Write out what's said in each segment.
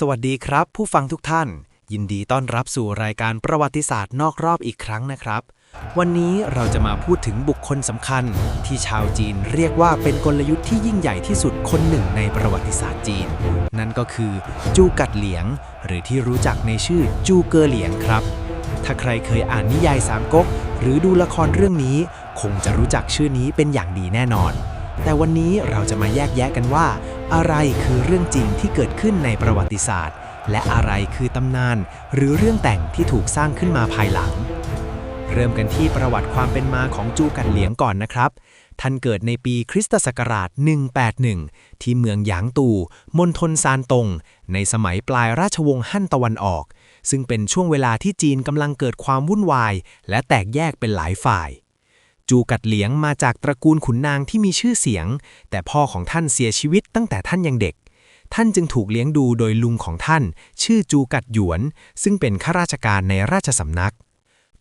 สวัสดีครับ ผู้ฟังทุกท่าน ยินดีต้อนรับสู่รายการประวัติศาสตร์นอกรอบอีกครั้งนะครับ วันนี้เราจะมาพูดถึงบุคคลสำคัญ ที่ชาวจีนเรียกว่าเป็นกลยุทธ์ที่ยิ่งใหญ่ที่สุดคนหนึ่งในประวัติศาสตร์จีน นั่นก็คือจูกัดเหลียง หรือที่รู้จักในชื่อจูเกอเหลียงครับ ถ้าใครเคยอ่านนิยายสามก๊กหรือดูละครเรื่องนี้ คงจะรู้จักชื่อนี้เป็นอย่างดีแน่นอน แต่วันนี้เราจะมาแยกแยะกันว่า อะไรคือเรื่องจริงที่เกิดขึ้นในประวัติศาสตร์ และอะไรคือตำนาน หรือเรื่องแต่งที่ถูกสร้างขึ้นมาภายหลัง เริ่มกันที่ประวัติความเป็นมาของจูกัดเหลียงก่อนนะครับ ท่านเกิดในปีคริสตศักราช 181 ที่เมืองหยางตูมณฑลซานตง ในสมัยปลายราชวงศ์ฮั่นตะวันออก ซึ่งเป็นช่วงเวลาที่จีนกำลังเกิดความวุ่นวาย และแตกแยกเป็นหลายฝ่าย จูกัดเหลียงมาจากตระกูลขุนนางที่มีชื่อเสียง แต่พ่อของท่านเสียชีวิตตั้งแต่ท่านยังเด็ก ท่านจึงถูกเลี้ยงดูโดยลุงของท่าน ชื่อจูกัดหยวน ซึ่งเป็นข้าราชการในราชสำนัก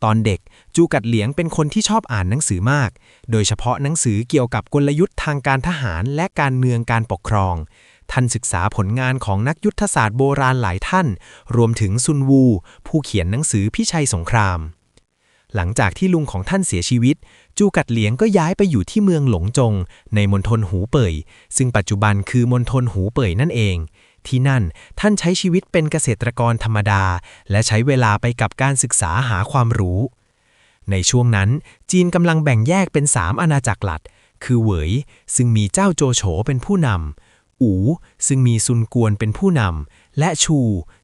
ตอนเด็กจูกัดเหลียงเป็นคนที่ชอบอ่านหนังสือมาก โดยเฉพาะหนังสือเกี่ยวกับกลยุทธ์ทางการทหารและการเมืองการปกครองท่านศึกษาผลงานของนักยุทธศาสตร์โบราณหลายท่าน รวมถึงซุนวู ผู้เขียนหนังสือพิชัยสงคราม หลังจากที่ลุงของท่านเสียชีวิต จูกัดเหลียงก็ย้ายไปอยู่ที่เมืองหลงจง ในมณฑลหูเป่ย ซึ่งปัจจุบันคือมณฑลหูเป่ยนั่นเอง ที่นั่นท่านใช้ชีวิตเป็นเกษตรกรธรรมดา และใช้เวลาไปกับการศึกษาหาความรู้ ในช่วงนั้นจีนกำลังแบ่งแยกเป็นสามอาณาจักรหลัก คือเหวย ซึ่งมีเจ้าโจโฉเป็นผู้นำ อู ซึ่งมีซุนกวนเป็นผู้นำ และชู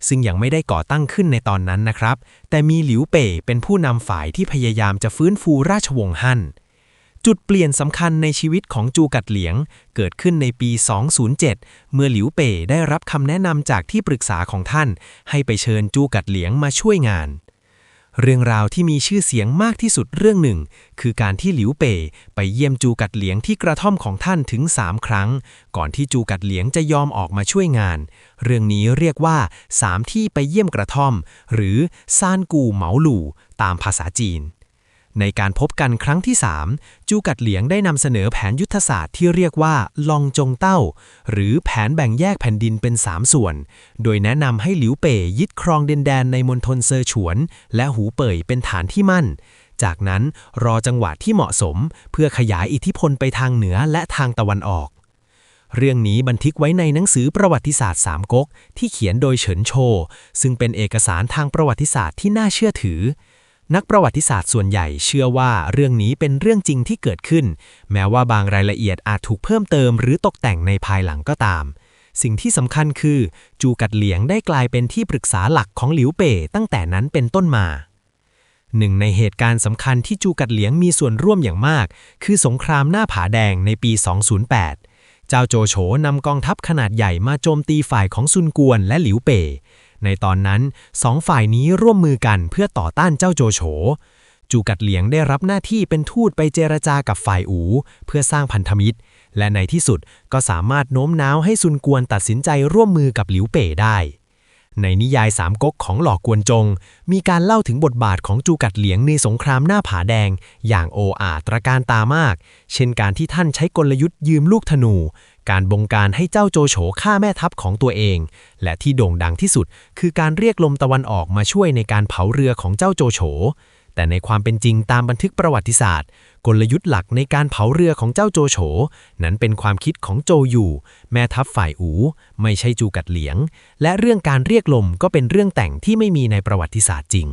ซึ่งยังไม่ได้ก่อตั้งขึ้นในตอนนั้นนะครับ แต่มีหลิวเป่เป็นผู้นำฝ่ายที่พยายามจะฟื้นฟูราชวงศ์ฮั่น จุดเปลี่ยนสำคัญในชีวิตของจูกัดเหลียง เกิดขึ้นในปี 207 เมื่อหลิวเป่ได้รับคำแนะนำจากที่ปรึกษาของท่าน ให้ไปเชิญจูกัดเหลียงมาช่วยงาน เรื่องราวที่มีชื่อเสียงมากที่สุดเรื่องหนึ่ง คือการที่หลิวเป่ไปเยี่ยมจูกัดเหลียงที่กระท่อมของท่านถึง 3 ครั้ง ก่อนที่จูกัดเหลียงจะยอมออกมาช่วยงาน เรื่องนี้เรียกว่าสามที่ไปเยี่ยมกระท่อม หรือซานกูเหมาหลู่ตามภาษาจีน ในการพบกันครั้งที่ 3 จูกัดเหลียงได้นำเสนอแผนยุทธศาสตร์ที่เรียกว่าลองจงเต้า หรือแผนแบ่งแยกแผ่นดินเป็น 3 ส่วน โดยแนะนำให้หลิวเป่ยึดครองดินแดนในมณฑลเซอฉวน และหูเป่ยเป็นฐานที่มั่น จากนั้นรอจังหวะที่เหมาะสม เพื่อขยายอิทธิพลไปทางเหนือและทางตะวันออก เรื่องนี้บันทึกไว้ในหนังสือประวัติศาสตร์สามก๊กที่เขียนโดยเฉินโช ซึ่งเป็นเอกสารทางประวัติศาสตร์ที่น่าเชื่อถือ นักประวัติศาสตร์ส่วนใหญ่เชื่อว่าเรื่องนี้เป็นเรื่องจริงที่เกิดขึ้น แม้ว่าบางรายละเอียดอาจถูกเพิ่มเติมหรือตกแต่งในภายหลังก็ตาม สิ่งที่สำคัญคือ จูกัดเหลียงได้กลายเป็นที่ปรึกษาหลักของหลิวเป่ตั้งแต่นั้นเป็นต้นมาหนึ่งในเหตุการณ์สำคัญที่จูกัดเหลียงมีส่วนร่วมอย่างมาก คือสงครามหน้าผาแดงในปี 2008 เจ้าโจโฉนำกองทัพขนาดใหญ่มาโจมตีฝ่ายของซุนกวนและหลิวเป่ ในตอนนั้นสองฝ่ายนี้ร่วมมือกันเพื่อต่อต้านเจ้าโจโฉ จูกัดเหลียงได้รับหน้าที่เป็นทูตไปเจรจากับฝ่ายอู เพื่อสร้างพันธมิตร และในที่สุดก็สามารถโน้มน้าวให้ซุนกวนตัดสินใจร่วมมือกับหลิวเป่ได้ ในนิยายสามก๊กของหลอกกวนจง มีการเล่าถึงบทบาทของจูกัดเหลียงในสงครามหน้าผาแดง อย่างโออาตระการตามาก เช่นการที่ท่านใช้กลยุทธ์ยืมลูกธนู การบงการให้เจ้าโจโฉฆ่าแม่ทัพของตัวเอง และที่โด่งดังที่สุด คือการเรียกลมตะวันออกมาช่วยในการเผาเรือของเจ้าโจโฉ แต่ในความเป็นจริงตามบันทึกประวัติศาสตร์ กลยุทธ์หลักในการเผาเรือของเจ้าโจโฉ นั้นเป็นความคิดของโจอยู่ แม่ทัพฝ่ายอู ไม่ใช่จูกัดเหลียง และเรื่องการเรียกลมก็เป็นเรื่องแต่งที่ไม่มีในประวัติศาสตร์จริง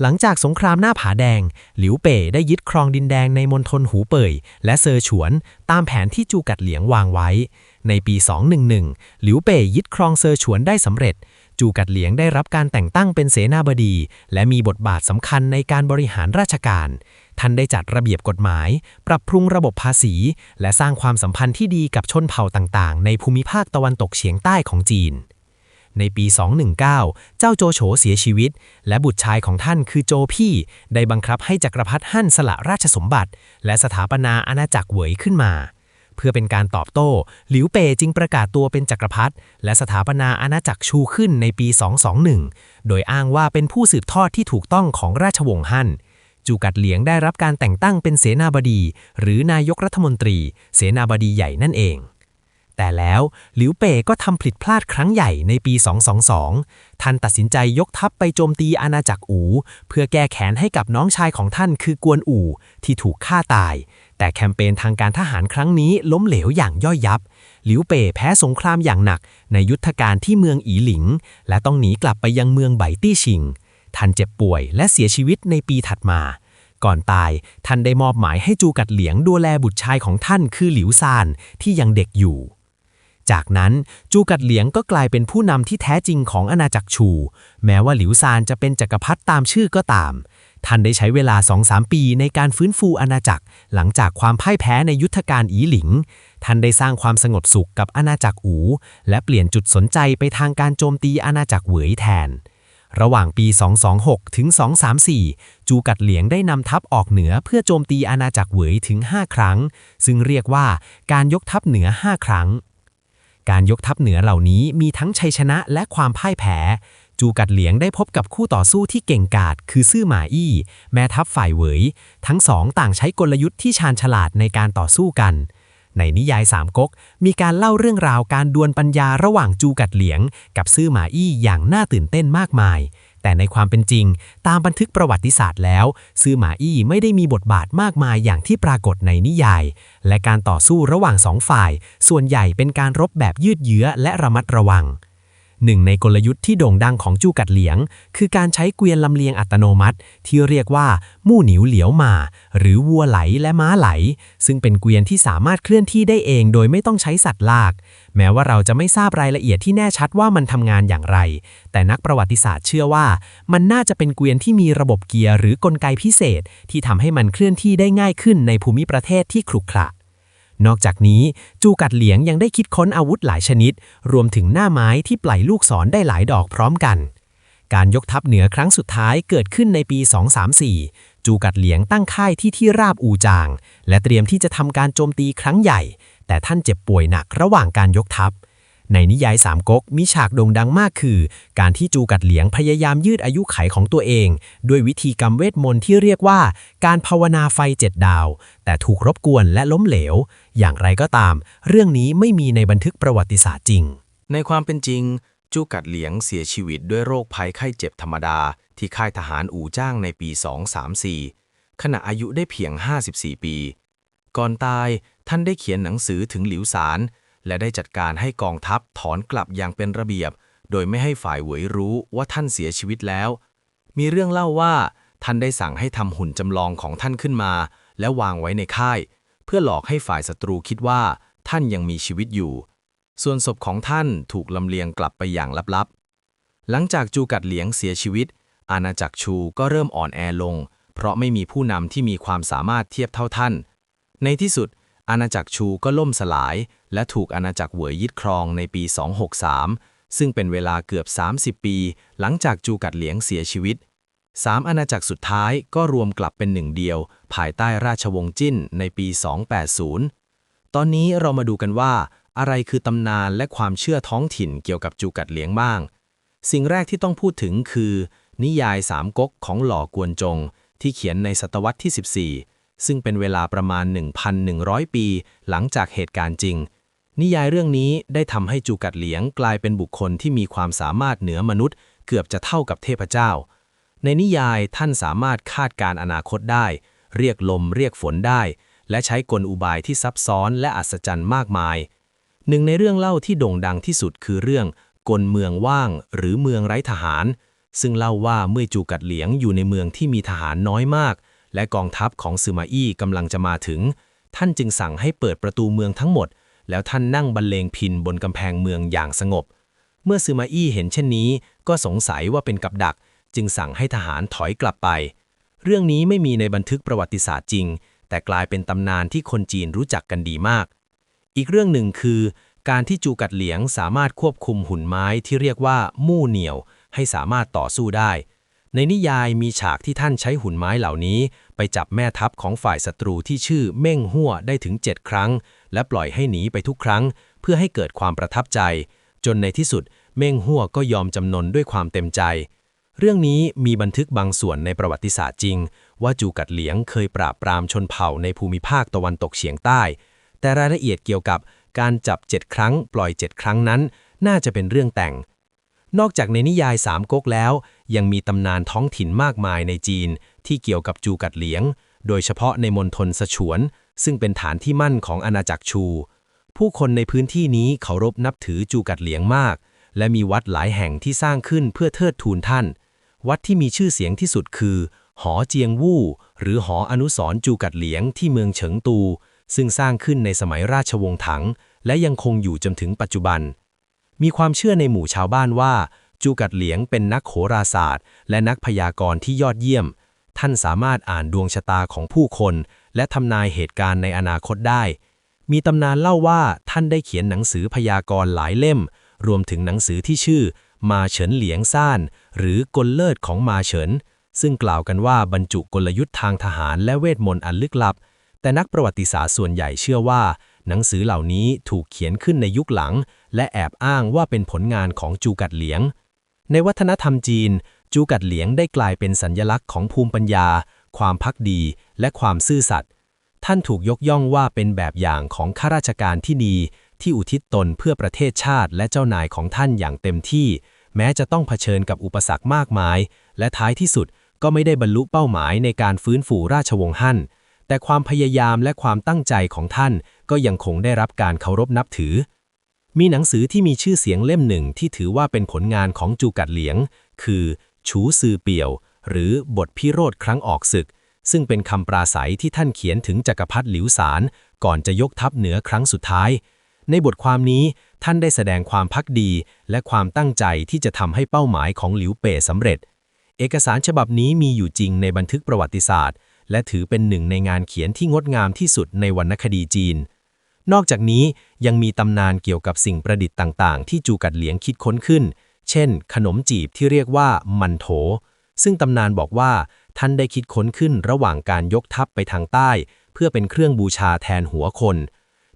หลังจากสงครามหน้าผาแดง หลิวเป่ได้ยึดครองดินแดงในมณฑลหูเป่ย และเซอร์ฉวน ตามแผนที่จูกัดเหลียงวางไว้ ในปี 211 หลิวเป่ยึดครองเซอร์ฉวนได้สำเร็จ จูกัดเหลียงได้รับการแต่งตั้งเป็นเสนาบดี และมีบทบาทสำคัญในการบริหารราชการ ท่านได้จัดระเบียบกฎหมาย ปรับปรุงระบบภาษี และสร้างความสัมพันธ์ที่ดีกับชนเผ่าต่างๆ ในภูมิภาคตะวันตกเฉียงใต้ของจีน ในปี 219 เจ้าโจโฉเสียชีวิต และบุตรชายของท่านคือโจพี่ ได้บังคับให้จักรพรรดิฮั่นสละราชสมบัติ และสถาปนาอาณาจักรเหวยขึ้นมา เพื่อเป็นการตอบโต้ หลิวเป่จึงประกาศตัวเป็นจักรพรรดิและสถาปนาอาณาจักรชูขึ้นในปี 221 โดยอ้างว่าเป็นผู้สืบทอดที่ถูกต้องของราชวงศ์ฮั่นจูกัดเหลียงได้รับการแต่งตั้งเป็นเสนาบดี หรือนายกรัฐมนตรี เสนาบดีใหญ่นั่นเอง แต่แล้วหลิวเป่ก็ทำผิดพลาดครั้งใหญ่ในปี 222 ท่านตัดสินใจยกทัพไปโจมตีอาณาจักรอูเพื่อแก้แค้นให้กับน้องชายของท่านคือกวนอูที่ถูกฆ่าตาย แต่แคมเปญทางการทหารครั้งนี้ล้มเหลวอย่างย่อยยับ หลิวเป่แพ้สงครามอย่างหนักในยุทธการที่เมืองอีหลิง และต้องหนีกลับไปยังเมืองไบตี้ชิง ท่านเจ็บป่วยและเสียชีวิตในปีถัดมาก่อนตาย ท่านได้มอบหมายให้จูกัดเหลียงดูแลบุตรชายของท่านคือหลิวซานที่ยังเด็กอยู่ จากนั้นจูกัดเหลียงก็กลายเป็นผู้นำที่แท้จริงของอาณาจักรชู แม้ว่าหลิวซานจะเป็นจักรพรรดิตามชื่อก็ตาม ท่านได้ใช้เวลา 2-3 ปีในการฟื้นฟูอาณาจักร หลังจากความพ่ายแพ้ในยุทธการอีหลิง ท่านได้สร้างความสงบสุขกับอาณาจักรอู และเปลี่ยนจุดสนใจไปทางการโจมตีอาณาจักรเหวยแทนระหว่างปี 226 ถึง 234 จูกัดเหลียงได้นำทัพออกเหนือเพื่อโจมตีอาณาจักรเหวยถึง 5 ครั้ง ซึ่งเรียกว่าการยกทัพเหนือ 5 ครั้ง การยกทัพเหนือเหล่านี้มีทั้งชัยชนะและความพ่ายแพ้ จูกัดเหลียงได้พบกับคู่ต่อสู้ที่เก่งกาจคือซื่อหมาอี้ แม่ทัพฝ่ายเหวยทั้งสองต่างใช้กลยุทธ์ที่ชาญฉลาดในการต่อสู้กัน ในนิยายสามก๊กมีการเล่าเรื่องราวการดวลปัญญาระหว่างจูกัดเหลียง กับซื่อหมาอี้อย่างน่าตื่นเต้นมากมาย แต่ในความเป็นจริง ตามบันทึกประวัติศาสตร์แล้ว ซื่อหมาอี้ไม่ได้มีบทบาทมากมายอย่างที่ปรากฏในนิยาย และการต่อสู้ระหว่างสองฝ่าย ส่วนใหญ่เป็นการรบแบบยืดเยื้อและระมัดระวัง หนึ่งในกลยุทธ์ที่โด่งดังของจูกัดเหลียง คือการใช้เกวียนลำเลียงอัตโนมัติ ที่เรียกว่ามู่หนิวเหลียวมา หรือวัวไหลและม้าไหล ซึ่งเป็นเกวียนที่สามารถเคลื่อนที่ได้เองโดยไม่ต้องใช้สัตว์ลาก แม้ว่าเราจะไม่ทราบรายละเอียดที่แน่ชัดว่ามันทำงานอย่างไร แต่นักประวัติศาสตร์เชื่อว่า มันน่าจะเป็นเกวียนที่มีระบบเกียร์หรือกลไกพิเศษ ที่ทำให้มันเคลื่อนที่ได้ง่ายขึ้นในภูมิประเทศที่ขรุขระ นอกจากนี้จูกัดเหลียงยังได้คิดค้นอาวุธหลายชนิด รวมถึงหน้าไม้ที่ปล่อยลูกศรได้หลายดอกพร้อมกัน การยกทัพเหนือครั้งสุดท้ายเกิดขึ้นในปี 234 จูกัดเหลียงตั้งค่ายที่ที่ราบอูจาง และเตรียมที่จะทำการโจมตีครั้งใหญ่ แต่ท่านเจ็บป่วยหนักระหว่างการยกทัพ ในนิยายสามก๊กมีฉากโด่งดังมากคือ การที่จูกัดเหลียงพยายามยืดอายุไขของตัวเอง ด้วยวิธีกรรมเวทมนต์ที่เรียกว่า การภาวนาไฟเจ็ดดาว แต่ถูกรบกวนและล้มเหลว อย่างไรก็ตาม เรื่องนี้ไม่มีในบันทึกประวัติศาสตร์จริง ในความเป็นจริง จูกัดเหลียงเสียชีวิตด้วยโรคภัยไข้เจ็บธรรมดา ที่ค่ายทหารอู่จ้างในปี 234 ขณะอายุได้เพียง 54 ปี ก่อนตายท่านได้เขียนหนังสือถึงหลิวสาร และได้จัดการให้กองทัพถอนกลับอย่างเป็นระเบียบ โดยไม่ให้ฝ่ายหวยรู้ว่าท่านเสียชีวิตแล้ว มีเรื่องเล่าว่า ท่านได้สั่งให้ทำหุ่นจำลองของท่านขึ้นมา และวางไว้ในค่าย เพื่อหลอกให้ฝ่ายศัตรูคิดว่า ท่านยังมีชีวิตอยู่ ส่วนศพของท่านถูกลำเลียงกลับไปอย่างลับๆ หลังจากจูกัดเหลียงเสียชีวิต อาณาจักรชูก็เริ่มอ่อนแอลง เพราะไม่มีผู้นำที่มีความสามารถเทียบเท่าท่าน ในที่สุด อาณาจักรชูก็ล่มสลาย และถูกอาณาจักรเหวยยึดครองในปี 263 ซึ่งเป็นเวลาเกือบ 30 ปี หลังจากจูกัดเหลียงเสียชีวิตสามอาณาจักรสุดท้ายก็รวมกลับเป็นหนึ่งเดียว ภายใต้ราชวงศ์จิ้นในปี 280 ตอนนี้เรามาดูกันว่า อะไรคือตำนานและความเชื่อท้องถิ่นเกี่ยวกับจูกัดเหลียงบ้าง สิ่งแรกที่ต้องพูดถึงคือ นิยายสามก๊กของหล่อกวนจง ที่เขียนในศตวรรษที่ 14 ซึ่งเป็นเวลาประมาณ 1,100 ปี หลังจากเหตุการณ์จริง นิยายเรื่องนี้ได้ทำให้จูกัดเหลียงกลายเป็นบุคคลที่มีความสามารถเหนือมนุษย์ เกือบจะเท่ากับเทพเจ้า ในนิยายท่านสามารถคาดการณ์อนาคตได้ เรียกลมเรียกฝนได้ และใช้กลอุบายที่ซับซ้อนและอัศจรรย์มากมาย หนึ่งในเรื่องเล่าที่โด่งดังที่สุดคือเรื่องกลเมืองว่างหรือเมืองไร้ทหาร ซึ่งเล่าว่าเมื่อจูกัดเหลียงอยู่ในเมืองที่มีทหารน้อยมาก และกองทัพของซึมาอี้กำลังจะมาถึง ท่านจึงสั่งให้เปิดประตูเมืองทั้งหมด แล้วท่านนั่งบรรเลงพินบนกำแพงเมืองอย่างสงบ เมื่อซึมาอี้เห็นเช่นนี้ ก็สงสัยว่าเป็นกับดัก จึงสั่งให้ทหารถอยกลับไป เรื่องนี้ไม่มีในบันทึกประวัติศาสตร์จริง แต่กลายเป็นตำนานที่คนจีนรู้จักกันดีมาก อีกเรื่องหนึ่งคือ การที่จูกัดเหลียงสามารถควบคุมหุ่นไม้ที่เรียกว่ามู่เหนียว ให้สามารถต่อสู้ได้ในนิยายมีฉากที่ท่านใช้หุ่นไม้เหล่านี้ ไปจับแม่ทัพของฝ่ายศัตรูที่ชื่อเม่งหัวได้ถึง 7 ครั้ง และปล่อยให้หนีไปทุกครั้ง เพื่อให้เกิดความประทับใจ จนในที่สุด เม่งหัวก็ยอมจำนนด้วยความเต็มใจ เรื่องนี้มีบันทึกบางส่วนในประวัติศาสตร์จริง ว่าจูกัดเหลียงเคยปราบปรามชนเผ่าในภูมิภาคตะวันตกเฉียงใต้ แต่รายละเอียดเกี่ยวกับการจับ 7 ครั้ง ปล่อย 7 ครั้งนั้น น่าจะเป็นเรื่องแต่ง นอกจากในนิยายสามก๊กแล้ว ยังมีตำนานท้องถิ่นมากมายในจีนที่เกี่ยวกับจูกัดเหลียง โดยเฉพาะในมณฑลสฉวน ซึ่งเป็นฐานที่มั่นของอาณาจักรชู ผู้คนในพื้นที่นี้เคารพนับถือจูกัดเหลียงมาก และมีวัดหลายแห่งที่สร้างขึ้นเพื่อเทิดทูนท่าน วัดที่มีชื่อเสียงที่สุดคือ หอเจียงวู่ หรือหออนุสรณ์จูกัดเหลียงที่เมืองเฉิงตู ซึ่งสร้างขึ้นในสมัยราชวงศ์ถัง และยังคงอยู่จนถึงปัจจุบัน มีความเชื่อในหมู่ชาวบ้านว่า จูกัดเหลียงเป็นนักโหราศาสตร์ และนักพยากรณ์ที่ยอดเยี่ยม ท่านสามารถอ่านดวงชะตาของผู้คน และทำนายเหตุการณ์ในอนาคตได้ มีตำนานเล่าว่าท่านได้เขียนหนังสือพยากรณ์หลายเล่ม รวมถึงหนังสือที่ชื่อ มาเฉินเหลียงซ่าน หรือกลเลิศของมาเฉิน ซึ่งกล่าวกันว่าบรรจุกลยุทธ์ทางทหารและเวทมนต์อันลึกลับ แต่นักประวัติศาสตร์ส่วนใหญ่เชื่อว่าหนังสือเหล่านี้ถูกเขียนขึ้นในยุคหลัง และแอบอ้างว่าเป็นผลงานของจูกัดเหลียง ในวัฒนธรรมจีน จูกัดเหลียงได้กลายเป็นสัญญลักษณ์ของภูมิปัญญา ความพักดี และความซื่อสัตย์ท่านถูกยกย่องว่าเป็นแบบอย่างของข้าราชการที่ดี ที่อุทิศตนเพื่อประเทศชาติและเจ้านายของท่านอย่างเต็มที่ แม้จะต้องเผชิญกับอุปสรรคมากมาย และท้ายที่สุดก็ไม่ได้บรรลุเป้าหมายในการฟื้นฟูราชวงศ์ฮั่น แต่ความพยายามและความตั้งใจของท่านก็ยังคงได้รับการเคารพนับถือ มีหนังสือที่มีชื่อเสียงเล่มหนึ่งที่ถือว่าเป็นผลงานของจูกัดเหลียง คือฉูซือเปี่ยว หรือบทพิโรธครั้งออกศึก ซึ่งเป็นคำปราศัยที่ท่านเขียนถึงจักรพรรดิหลิวสาร ก่อนจะยกทัพเหนือครั้งสุดท้าย ในบทความนี้ท่านได้แสดงความพักดี และความตั้งใจที่จะทำให้เป้าหมายของหลิวเป่สำเร็จ เอกสารฉบับนี้มีอยู่จริงในบันทึกประวัติศาสตร์ และถือเป็นหนึ่งในงานเขียนที่งดงามที่สุดในวรรณคดีจีน นอกจากนี้ยังมีตำนานเกี่ยวกับสิ่งประดิษฐ์ต่างๆ ที่จูกัดเหลียงคิดค้นขึ้น เช่น ขนมจีบที่เรียกว่ามันโถ ซึ่งตำนานบอกว่าท่านได้คิดค้นขึ้นระหว่างการยกทัพไปทางใต้ เพื่อเป็นเครื่องบูชาแทนหัวคน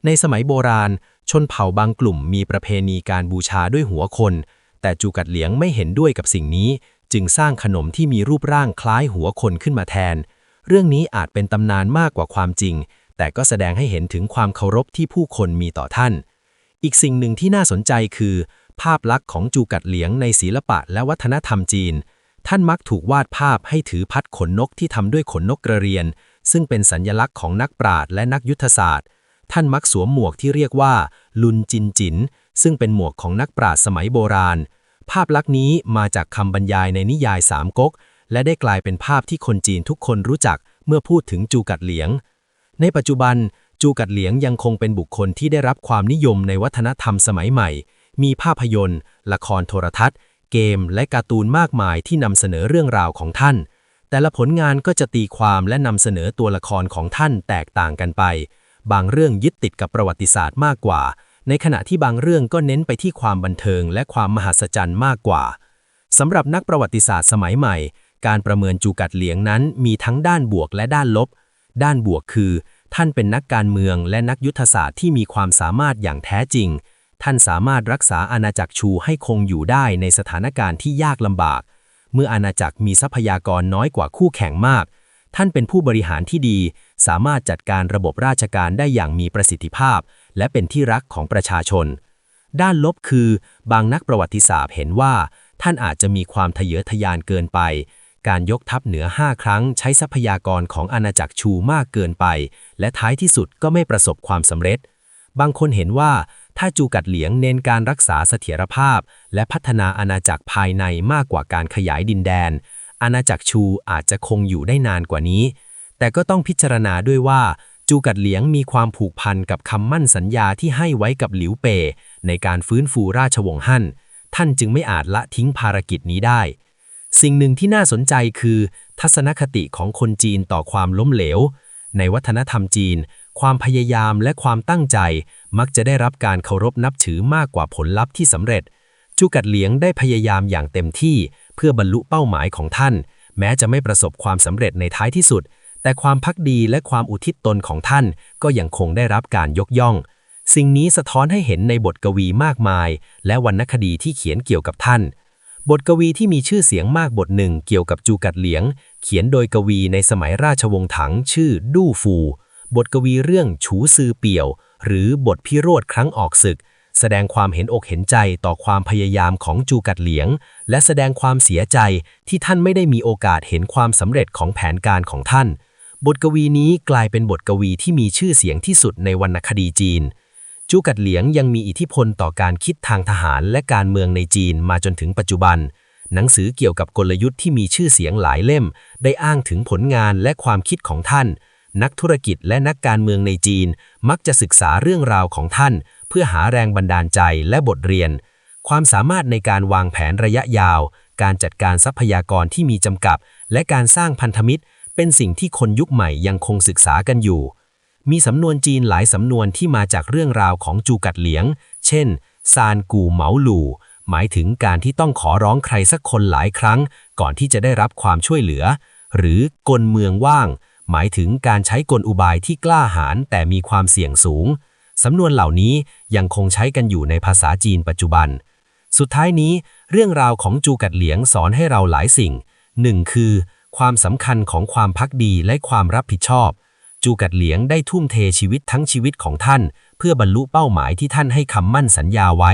ในสมัยโบราณ ชนเผ่าบางกลุ่มมีประเพณีการบูชาด้วยหัวคน แต่จูกัดเหลียงไม่เห็นด้วยกับสิ่งนี้ จึงสร้างขนมที่มีรูปร่างคล้ายหัวคนขึ้นมาแทน เรื่องนี้อาจเป็นตำนานมากกว่าความจริง แต่ก็แสดงให้เห็นถึงความเคารพที่ผู้คนมีต่อท่าน อีกสิ่งหนึ่งที่น่าสนใจคือ ภาพลักษณ์ของจูกัดเหลียงในศิลปะและวัฒนธรรมจีน ท่านมักถูกวาดภาพให้ถือพัดขนนกที่ทำด้วยขนนกกระเรียน ซึ่งเป็นสัญญลักษณ์ของนักปราชญ์และนักยุทธศาสตร์ ท่านมักสวมหมวกที่เรียกว่า ลุนจินจิน ซึ่งเป็นหมวกของนักปราชญ์สมัยโบราณ ภาพลักษณ์นี้มาจากคำบรรยายในนิยายสามก๊กและได้กลายเป็นภาพที่คนจีนทุกคนรู้จักเมื่อพูดถึงจูกัดเหลียง ในปัจจุบัน จูกัดเหลียงยังคงเป็นบุคคลที่ได้รับความนิยมในวัฒนธรรมสมัยใหม่ มีภาพยนตร์ ละครโทรทัศน์ เกม และการ์ตูนมากมายที่นำเสนอเรื่องราวของท่าน แต่ละผลงานก็จะตีความและนำเสนอตัวละครของท่านแตกต่างกันไป บางเรื่องยึดติดกับประวัติศาสตร์มากกว่า ในขณะที่บางเรื่องก็เน้นไปที่ความบันเทิงและความมหัศจรรย์มากกว่าสำหรับนักประวัติศาสตร์สมัยใหม่ การประเมินจูกัดเหลียงนั้นมีทั้งด้านบวกและด้านลบ ด้านบวกคือ ท่านเป็นนักการเมืองและนักยุทธศาสตร์ที่มีความสามารถอย่างแท้จริง ท่านสามารถรักษาอาณาจักรชูให้คงอยู่ได้ในสถานการณ์ที่ยากลำบาก เมื่ออาณาจักรมีทรัพยากรน้อยกว่าคู่แข่งมาก ท่านเป็นผู้บริหารที่ดี สามารถจัดการระบบราชการได้อย่างมีประสิทธิภาพ และเป็นที่รักของประชาชน ด้านลบคือ บางนักประวัติศาสตร์เห็นว่า ท่านอาจจะมีความทะเยอทะยานเกินไป การยกทัพเหนือ 5 ครั้งใช้ทรัพยากรของอาณาจักรชูมากเกินไป และท้ายที่สุดก็ไม่ประสบความสำเร็จ บางคนเห็นว่าถ้าจูกัดเหลียงเน้นการรักษาเสถียรภาพ และพัฒนาอาณาจักรภายในมากกว่าการขยายดินแดน อาณาจักรชูอาจจะคงอยู่ได้นานกว่านี้ แต่ก็ต้องพิจารณาด้วยว่า จูกัดเหลียงมีความผูกพันกับคำมั่นสัญญาที่ให้ไว้กับหลิวเป่ในการฟื้นฟูราชวงศ์ฮั่น ท่านจึงไม่อาจละทิ้งภารกิจนี้ได้ สิ่งหนึ่งที่น่าสนใจคือ ทัศนคติของคนจีนต่อความล้มเหลว ในวัฒนธรรมจีน ความพยายามและความตั้งใจ มักจะได้รับการเคารพนับถือมากกว่าผลลัพธ์ที่สำเร็จ จูกัดเหลียงได้พยายามอย่างเต็มที่ เพื่อบรรลุเป้าหมายของท่าน แม้จะไม่ประสบความสำเร็จในท้ายที่สุด แต่ความพักดีและความอุทิศตนของท่าน ก็ยังคงได้รับการยกย่อง สิ่งนี้สะท้อนให้เห็นในบทกวีมากมาย และวรรณคดีที่เขียนเกี่ยวกับท่าน บทกวีที่มีชื่อเสียงมากบทหนึ่งเกี่ยวกับจูกัดเหลียง เขียนโดยกวีในสมัยราชวงศ์ถังชื่อดู่ฟู บทกวีเรื่องฉูซือเปี่ยว หรือบทพิโรธครั้งออกศึก แสดงความเห็นอกเห็นใจต่อความพยายามของจูกัดเหลียง และแสดงความเสียใจที่ท่านไม่ได้มีโอกาสเห็นความสำเร็จของแผนการของท่าน บทกวีนี้กลายเป็นบทกวีที่มีชื่อเสียงที่สุดในวรรณคดีจีน จูกัดเหลียงยังมีอิทธิพลต่อการคิดทางทหารและการเมืองในจีนมาจนถึงปัจจุบัน หนังสือเกี่ยวกับกลยุทธ์ที่มีชื่อเสียงหลายเล่ม ได้อ้างถึงผลงานและความคิดของท่าน นักธุรกิจและนักการเมืองในจีน มักจะศึกษาเรื่องราวของท่าน เพื่อหาแรงบันดาลใจและบทเรียน ความสามารถในการวางแผนระยะยาว การจัดการทรัพยากรที่มีจำกัด และการสร้างพันธมิตร เป็นสิ่งที่คนยุคใหม่ยังคงศึกษากันอยู่ มีสำนวนจีนหลายสำนวนที่มาจากเรื่องราวของจูกัดเหลียง เช่น ซานกูเหมาหลู่ หมายถึงการที่ต้องขอร้องใครสักคนหลายครั้ง ก่อนที่จะได้รับความช่วยเหลือ หรือกลเมืองว่าง หมายถึงการใช้กลอุบายที่กล้าหาญแต่มีความเสี่ยงสูง สำนวนเหล่านี้ยังคงใช้กันอยู่ในภาษาจีนปัจจุบัน สุดท้ายนี้ เรื่องราวของจูกัดเหลียงสอนให้เราหลายสิ่งหนึ่งคือ ความสำคัญของความพักดีและความรับผิดชอบ จูกัดเหลียงได้ทุ่มเทชีวิตทั้งชีวิตของท่าน เพื่อบรรลุเป้าหมายที่ท่านให้คำมั่นสัญญาไว้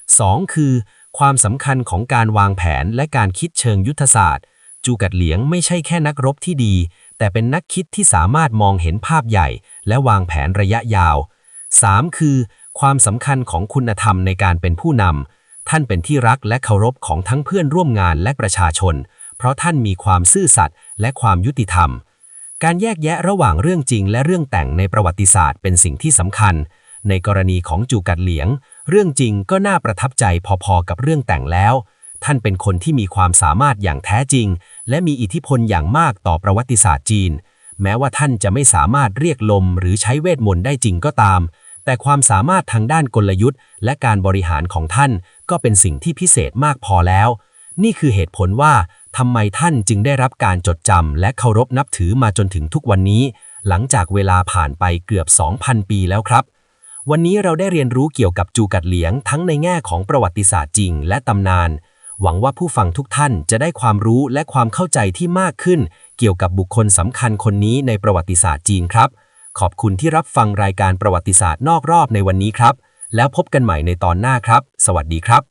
2. คือ ความสำคัญของการวางแผนและการคิดเชิงยุทธศาสตร์ จูกัดเหลียงไม่ใช่แค่นักรบที่ดี แต่เป็นนักคิดที่สามารถมองเห็นภาพใหญ่ และวางแผนระยะยาว 3. คือ ความสำคัญของคุณธรรมในการเป็นผู้นำท่านเป็นที่รักและเคารพของทั้งเพื่อนร่วมงานและประชาชน เพราะท่านมีความซื่อสัตย์และความยุติธรรม การแยกแยะระหว่างเรื่องจริงและเรื่องแต่งในประวัติศาสตร์เป็นสิ่งที่สำคัญ ในกรณีของจูกัดเหลียง เรื่องจริงก็น่าประทับใจพอๆกับเรื่องแต่งแล้ว ท่านเป็นคนที่มีความสามารถอย่างแท้จริง และมีอิทธิพลอย่างมากต่อประวัติศาสตร์จีน แม้ว่าท่านจะไม่สามารถเรียกลมหรือใช้เวทมนต์ได้จริงก็ตาม แต่ความสามารถทางด้านกลยุทธ์ และการบริหารของท่านก็เป็นสิ่งที่พิเศษมากพอแล้ว นี่คือเหตุผลว่า ทำไมท่านจึงได้รับการจดจำและเคารพนับถือมาจนถึงทุกวันนี้ หลังจากเวลาผ่านไปเกือบ 2,000 ปีแล้วครับ วันนี้เราได้เรียนรู้เกี่ยวกับจูกัดเหลียงทั้งในแง่ของประวัติศาสตร์จริงและตำนาน หวังว่าผู้ฟังทุกท่านจะได้ความรู้และความเข้าใจที่มากขึ้น เกี่ยวกับบุคคลสำคัญคนนี้ในประวัติศาสตร์จีนครับ ขอบคุณที่รับฟังรายการประวัติศาสตร์นอกรอบในวันนี้ครับ แล้วพบกันใหม่ในตอนหน้าครับ สวัสดีครับ